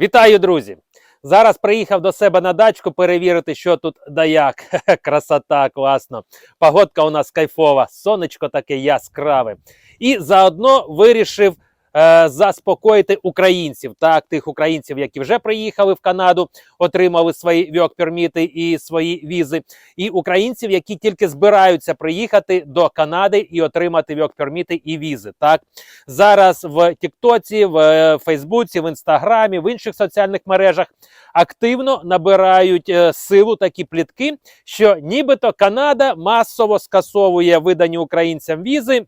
Вітаю, друзі! Зараз приїхав до себе на дачку перевірити, що тут да як. Красота, класно. Погодка у нас кайфова, сонечко таке яскраве. І заодно вирішив е, заспокоїти українців, так, тих українців, які вже приїхали в Канаду, отримали свої вьок-перміти і свої візи, і українців, які тільки збираються приїхати до Канади і отримати вьок-перміти і візи. Так зараз в Тіктоці, в е, Фейсбуці, в Інстаграмі, в інших соціальних мережах активно набирають е, силу такі плітки, що нібито Канада масово скасовує видані українцям візи.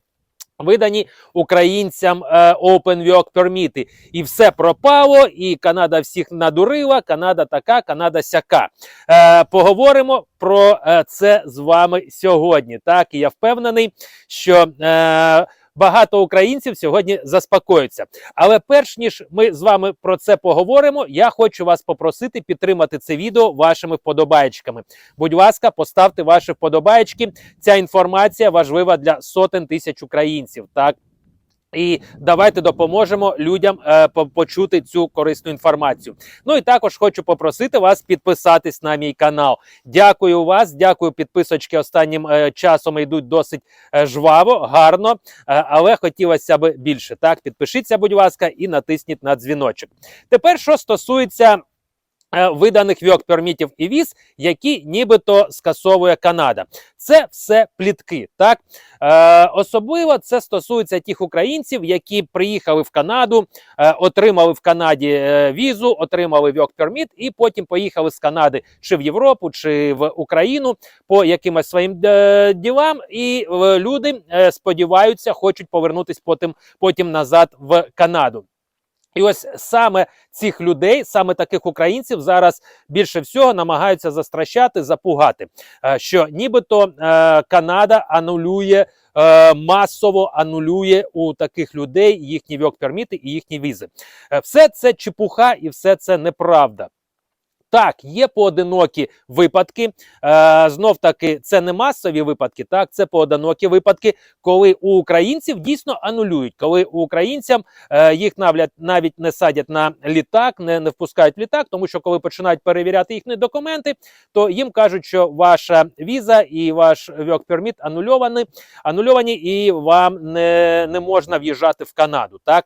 Видані українцям е, Open Work Permit. І все пропало, і Канада всіх надурила, Канада така, Канада сяка. Е, поговоримо про е, це з вами сьогодні. Так, і я впевнений, що е, багато українців сьогодні заспокоються. Але перш ніж ми з вами про це поговоримо, я хочу вас попросити підтримати це відео вашими вподобаєчками. Будь ласка, поставте ваші вподобаєчки. Ця інформація важлива для сотень тисяч українців. Так. І давайте допоможемо людям е, почути цю корисну інформацію. Ну і також хочу попросити вас підписатись на мій канал. Дякую вас, дякую. Підписочки останнім е, часом йдуть досить е, жваво, гарно, але хотілося б більше. Так, підпишіться, будь ласка, і натисніть на дзвіночок. Тепер, що стосується. Е, Виданих вьок-пермітів і віз, які нібито скасовує Канада, це все плітки. Так е, особливо це стосується тих українців, які приїхали в Канаду, е, отримали в Канаді е, візу, отримали вьок-перміт, і потім поїхали з Канади чи в Європу, чи в Україну по якимось своїм е, ділам. І е, люди е, сподіваються, хочуть повернутися потім, потім назад в Канаду. І ось саме цих людей, саме таких українців, зараз більше всього намагаються застращати, запугати, е, що нібито е, Канада анулює е, масово анулює у таких людей їхні вьок-перміти і їхні візи. Все це чепуха і все це неправда. Так, є поодинокі випадки. Е, знов таки, це не масові випадки, так це поодинокі випадки, коли у українців дійсно анулюють, коли у українцям е, їх навлять навіть не садять на літак, не, не впускають в літак, тому що коли починають перевіряти їхні документи, то їм кажуть, що ваша віза і ваш вьок-перміт анульовані, анульовані, і вам не, не можна в'їжджати в Канаду. Так.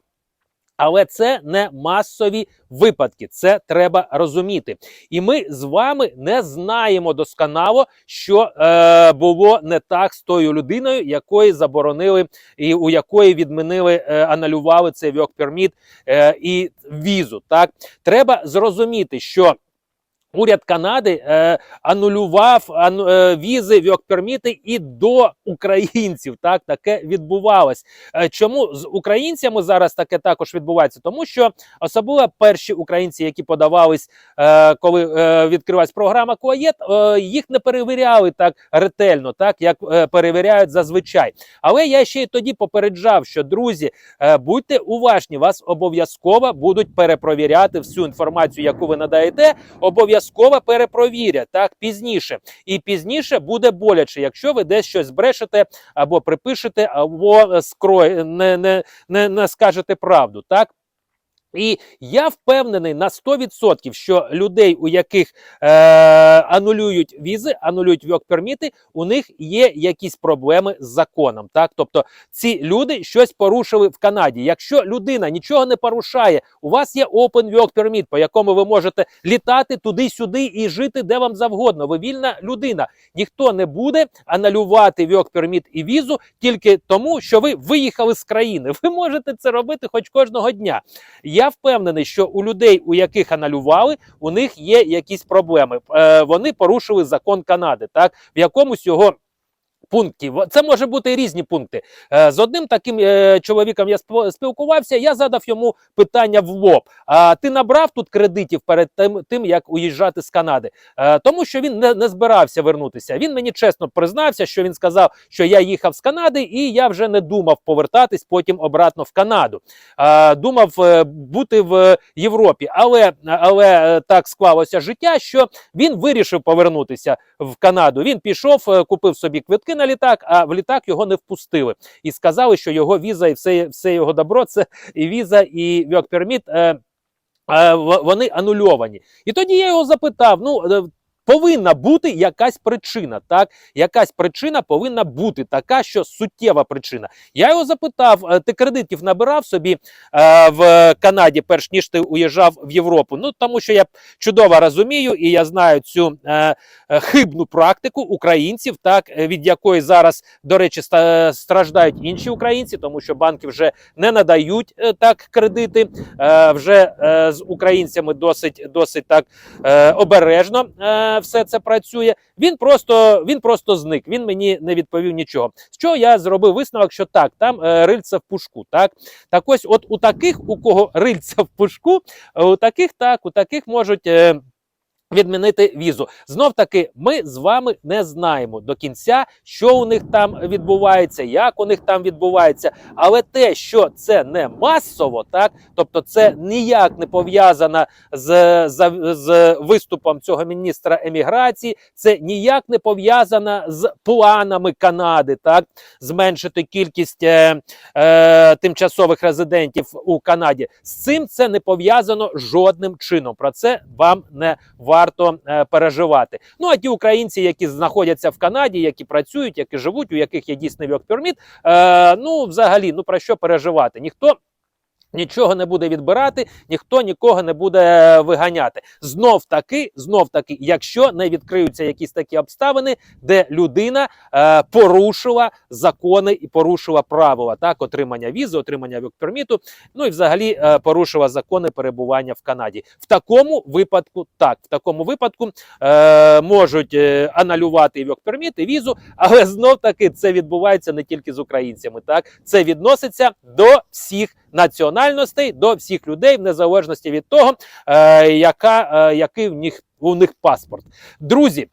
Але це не масові випадки, це треба розуміти. І ми з вами не знаємо досконало, що е, було не так з тою людиною, якої заборонили і у якої відмінили, е, анулювали цей вьок-перміт е, і візу. Так треба зрозуміти, що. Уряд Канади е, анулював ану, е, візи вьок-перміти і до українців. Так таке відбувалось. Е, чому з українцями зараз таке також відбувається? Тому що особливо перші українці, які подавались, е, коли е, відкрилась програма Куаєт, е, їх не перевіряли так ретельно, так як е, перевіряють зазвичай. Але я ще й тоді попереджав, що друзі, е, будьте уважні, вас обов'язково будуть перепровіряти всю інформацію, яку ви надаєте. Обов'язково перепровірять так пізніше. І пізніше буде боляче, якщо ви десь щось збрешете або припишете, або скрой, не, не, не, не скажете правду. Так. І я впевнений на 100%, що людей, у яких е, анулюють візи, анулюють вьок-перміти, у них є якісь проблеми з законом. Так, тобто ці люди щось порушили в Канаді. Якщо людина нічого не порушає, у вас є Open Work Permit, по якому ви можете літати туди-сюди і жити де вам завгодно. Ви вільна людина. Ніхто не буде анулювати Work Permit і візу тільки тому, що ви виїхали з країни. Ви можете це робити хоч кожного дня. Я впевнений, що у людей, у яких анулювали, у них є якісь проблеми. Е, вони порушили закон Канади, так в якомусь його. Пунктів це може бути різні пункти. Е, З одним таким е, чоловіком я спілкувався. Я задав йому питання в лоб. А ти набрав тут кредитів перед тим, тим як уїжджати з Канади? Е, Тому що він не, не збирався вернутися. Він мені чесно признався, що він сказав, що я їхав з Канади, і я вже не думав повертатись потім обратно в Канаду. Думав бути в Європі, але, але так склалося життя, що він вирішив повернутися в Канаду. Він пішов, купив собі квитки на літак, а в літак його не впустили. І сказали, що його віза і все, все його добро це і віза, і work permit, е, е, вони анульовані. І тоді я його запитав: ну. Повинна бути якась причина, так? Якась причина повинна бути така, що суттєва причина. Я його запитав: е, ти кредитів набирав собі е, в Канаді, перш ніж ти уїжджав в Європу? Ну тому що я чудово розумію і я знаю цю е, е, хибну практику українців, так е, від якої зараз, до речі, страждають інші українці, тому що банки вже не надають е, так кредити. Е, вже е, з українцями досить досить так е, обережно е, все це працює. Він просто він просто зник. Він мені не відповів нічого. З чого я зробив висновок, що так, там е, рильця в пушку. Так, так ось, от у таких, у кого рильця в пушку, е, у таких так, у таких можуть. Е, Відмінити візу знов таки, ми з вами не знаємо до кінця, що у них там відбувається, як у них там відбувається. Але те, що це не масово, так тобто це ніяк не пов'язано з, з, з виступом цього міністра еміграції, це ніяк не пов'язано з планами Канади, так зменшити кількість е, е, тимчасових резидентів у Канаді. З цим це не пов'язано жодним чином. Про це вам не варто е, переживати. Ну а ті українці, які знаходяться в Канаді, які працюють, які живуть, у яких є дійсний work permit, е, ну взагалі, ну про що переживати? Ніхто. Нічого не буде відбирати, ніхто нікого не буде е, виганяти. Знов таки, знов таки, якщо не відкриються якісь такі обставини, де людина е, порушила закони і порушила правила так, отримання візи, отримання вікперміту, ну і взагалі е, порушила закони перебування в Канаді. В такому випадку, так, в такому випадку е, можуть е, анулювати вікперміт, і візу, але знов таки це відбувається не тільки з українцями. Так, це відноситься до всіх національностей, до всіх людей, в незалежності від того, е, яка, е, який в них у них паспорт. Друзі.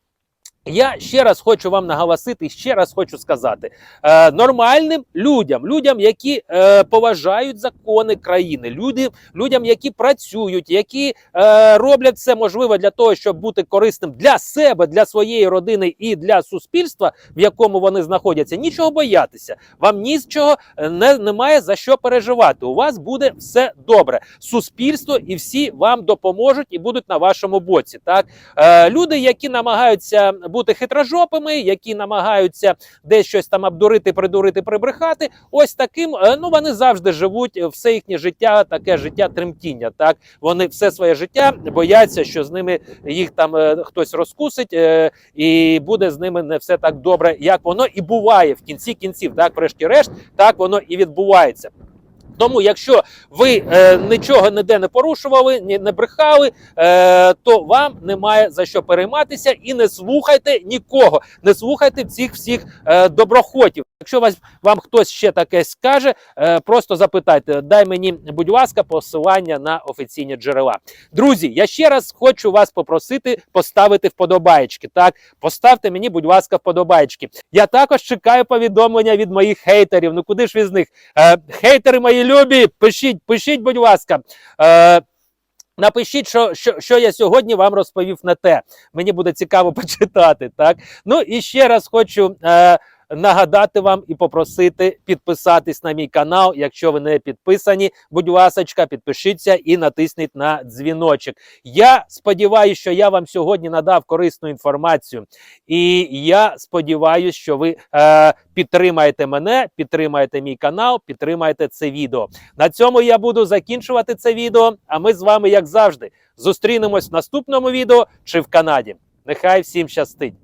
Я ще раз хочу вам наголосити, ще раз хочу сказати: е, нормальним людям, людям, які е, поважають закони країни, люди, людям, які працюють, які е, роблять все можливе для того, щоб бути корисним для себе, для своєї родини і для суспільства, в якому вони знаходяться. Нічого боятися. Вам нічого е, не, немає за що переживати. У вас буде все добре. Суспільство і всі вам допоможуть і будуть на вашому боці. Так е, люди, які намагаються бути хитрожопими, які намагаються десь щось там обдурити, придурити, прибрехати. Ось таким е, ну вони завжди живуть е, все їхнє життя, таке життя тремтіння. Так вони все своє життя бояться, що з ними їх там е, хтось розкусить, і буде з ними не все так добре, як воно і буває в кінці кінців. Так, врешті-решт, так воно і відбувається. Тому, якщо ви е, нічого ніде не порушували, ні, не брехали, е, то вам немає за що перейматися і не слухайте нікого, не слухайте цих всіх е, доброхотів. Якщо вас вам хтось ще таке скаже, е, просто запитайте, дай мені, будь ласка, посилання на офіційні джерела. Друзі, я ще раз хочу вас попросити поставити вподобаєчки. Так, поставте мені, будь ласка, вподобаєчки. Я також чекаю повідомлення від моїх хейтерів. Ну куди ж ви з них? Е, хейтери мої любі, пишіть, пишіть, будь ласка. Е, Напишіть, що, що, що я сьогодні вам розповів на те. Мені буде цікаво почитати. Так, ну і ще раз хочу е, нагадати вам і попросити підписатись на мій канал. Якщо ви не підписані, будь ласочка, підпишіться і натисніть на дзвіночок. Я сподіваюся, що я вам сьогодні надав корисну інформацію, і я сподіваюся, що ви е, підтримаєте мене, підтримаєте мій канал, підтримаєте це відео. На цьому я буду закінчувати це відео. А ми з вами, як завжди, зустрінемось в наступному відео чи в Канаді. Нехай всім щастить!